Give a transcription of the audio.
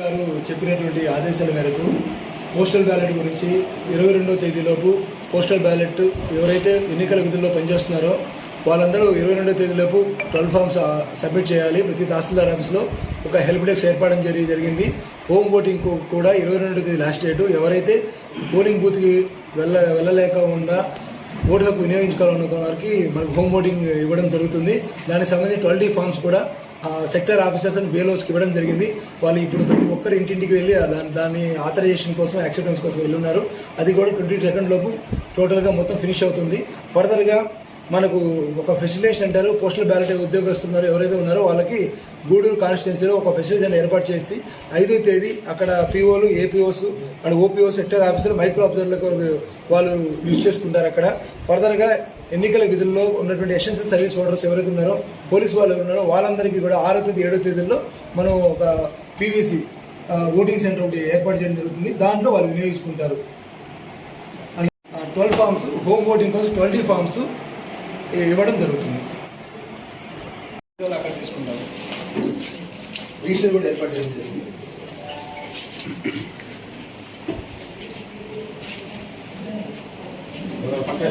గారు చెప్పినటువంటి ఆదేశాల మేరకు పోస్టల్ బ్యాలెట్ గురించి ఇరవై రెండో తేదీలోపు పోస్టల్ బ్యాలెట్ ఎవరైతే ఎన్నికల విధుల్లో పనిచేస్తున్నారో వాళ్ళందరూ ఇరవై రెండో తేదీలోపు ట్వెల్వ్ ఫామ్స్ సబ్మిట్ చేయాలి. ప్రతి తహసీల్దార్ ఆఫీస్లో ఒక హెల్ప్ డెస్క్ ఏర్పడడం జరిగి జరిగింది. హోమ్ ఓటింగ్ కూడా ఇరవై రెండో తేదీ లాస్ట్ డేటు. ఎవరైతే పోలింగ్ బూత్కి వెళ్ళ వెళ్ళలేక ఉండా ఓటు హక్కు వినియోగించుకోవాలనుకున్న వారికి మనకు హోమ్ ఓటింగ్ ఇవ్వడం జరుగుతుంది. దానికి సంబంధించి ట్వెల్టీ ఫామ్స్ కూడా సెక్టర్ ఆఫీసర్స్ అండ్ బిఎల్ఓస్కి ఇవ్వడం జరిగింది. వాళ్ళు ఇప్పుడు ప్రతి ఒక్కరు ఇంటింటికి వెళ్ళి దాని దాని ఆథరైజేషన్ కోసం యాక్సెప్టెన్స్ కోసం వెళ్ళున్నారు. అది కూడా ట్వంటీ సెకండ్ లోపు టోటల్గా మొత్తం ఫినిష్ అవుతుంది. ఫర్దర్గా మనకు ఒక ఫెసిలిటేషన్ అంటారు పోస్టల్ బ్యాలెట్ ఉద్యోగస్తున్నారు ఎవరైతే ఉన్నారో వాళ్ళకి గూడూరు కాన్స్టిట్యున్సీలో ఒక ఫెసిలిటేషన్ ఏర్పాటు చేసి ఐదో తేదీ అక్కడ పీఓలు APOs and OPO sector officer micro అబ్జర్వర్లకు వాళ్ళు యూజ్ చేసుకుంటారు అక్కడ. ఫర్దర్గా ఎన్నికల విధుల్లో ఉన్నటువంటి ఎసెన్షియల్ సర్వీస్ ఓటర్స్ ఎవరైతే ఉన్నారో పోలీస్ వాళ్ళు ఉన్నారో వాళ్ళందరికీ కూడా ఆరో తేదీ ఏడో తేదీల్లో మనం ఒక పీవీసీ ఓటింగ్ సెంటర్ ఒకటి ఏర్పాటు చేయడం జరుగుతుంది. దాంట్లో వాళ్ళు వినియోగించుకుంటారు. ట్వెల్వ్ ఫామ్స్ హోమ్ ఓటింగ్ కోసం ట్వంటీ ఫామ్స్ ఇవ్వడం జరుగుతుంది. అక్కడ తీసుకుంటారు. రిజిస్టర్ కూడా ఏర్పాటు చేయడం జరిగింది పక్కన